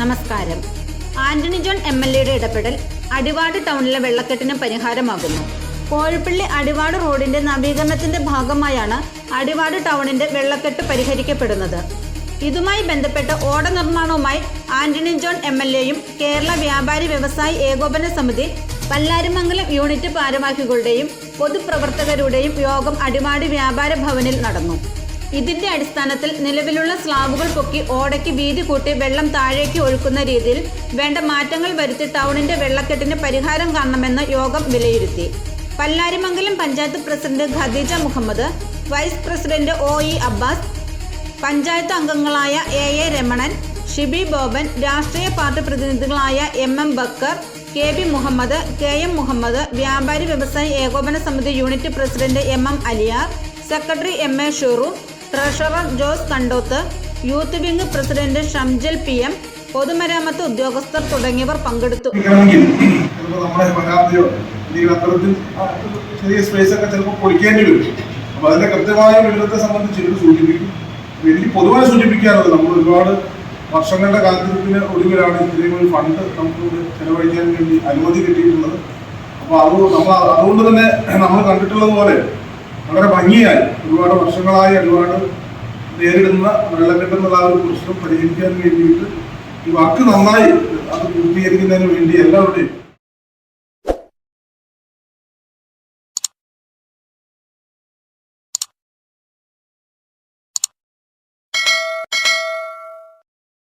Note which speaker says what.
Speaker 1: നമസ്കാരം. Antony John M L എയുടെ ഇടപെടൽ അടിവാട് ടൗണിലെ വെള്ളക്കെട്ടിന് പരിഹാരമാകുന്നു. കോഴിപ്പള്ളി അടിവാട് റോഡിന്റെ നവീകരണത്തിന്റെ ഭാഗമായാണ് അടിവാട് ടൗണിന്റെ വെള്ളക്കെട്ട് പരിഹരിക്കപ്പെടുന്നത്. ഇതുമായി ബന്ധപ്പെട്ട് ഓട നിർമ്മാണവുമായി ആന്റണി ജോൺ എം എൽ എയും കേരള വ്യാപാരി വ്യവസായി ഏകോപന സമിതി പല്ലാരിമംഗലം യൂണിറ്റ് ഭാരവാഹികളുടെയും പൊതുപ്രവർത്തകരുടെയും യോഗം അടിമാടി വ്യാപാര ഭവനിൽ നടന്നു. ഇതിന്റെ അടിസ്ഥാനത്തിൽ നിലവിലുള്ള സ്ലാബുകൾ പൊക്കി ഓടയ്ക്ക് വീതി കൂട്ടി വെള്ളം താഴേക്ക് ഒഴുക്കുന്ന രീതിയിൽ വേണ്ട മാറ്റങ്ങൾ വരുത്തി ടൗണിന്റെ വെള്ളക്കെട്ടിന് പരിഹാരം കാണണമെന്ന് യോഗം വിലയിരുത്തി. Pallarimangalam panchayat president Khadeeja Muhammed vice president O E Abbas panchayat അംഗങ്ങളായ എ എ രമണൻ ഷിബി ബോബൻ രാഷ്ട്രീയ party പ്രതിനിധികളായ M M Bakkar K B Muhammed K M Muhammed വ്യാപാരി വ്യവസായി ഏകോപന സമിതി unit president M M Aliyar secretary M A Shuru treasurer Jose Kandoth youth wing president Shamjal P M പൊതുമരാമത്ത് ഉദ്യോഗസ്ഥർ തുടങ്ങിയവർ പങ്കെടുത്തു.
Speaker 2: ചെറിയ സ്പേസ് ഒക്കെ ചിലപ്പോൾ പൊളിക്കേണ്ടി വരും. അപ്പൊ അതിന്റെ കൃത്യമായ വിവരത്തെ സംബന്ധിച്ച് ഇത് സൂചിപ്പിക്കും. എനിക്ക് പൊതുവായി സൂചിപ്പിക്കാറുള്ളത് നമ്മൾ ഒരുപാട് വർഷങ്ങളുടെ കാത്തിരിപ്പിന് ഒടുവിലാണ് ഇത്രയും ഒരു ഫണ്ട് നമുക്ക് ചെലവഴിക്കാൻ വേണ്ടി അനുമതി കിട്ടിയിട്ടുള്ളത്. അപ്പോൾ അത് നമ്മൾ അതുകൊണ്ട് തന്നെ നമ്മൾ കണ്ടിട്ടുള്ളത് പോലെ വളരെ ഭംഗിയായി ഒരുപാട് വർഷങ്ങളായി ഒരുപാട് നേരിടുന്ന വെള്ളക്കെട്ടെന്നുള്ള ആ ഒരു പ്രശ്നം പരിഹരിക്കാൻ വേണ്ടിയിട്ട് ഈ വാക്ക് നന്നായി അത് പൂർത്തീകരിക്കുന്നതിന് വേണ്ടി എല്ലാവരുടെയും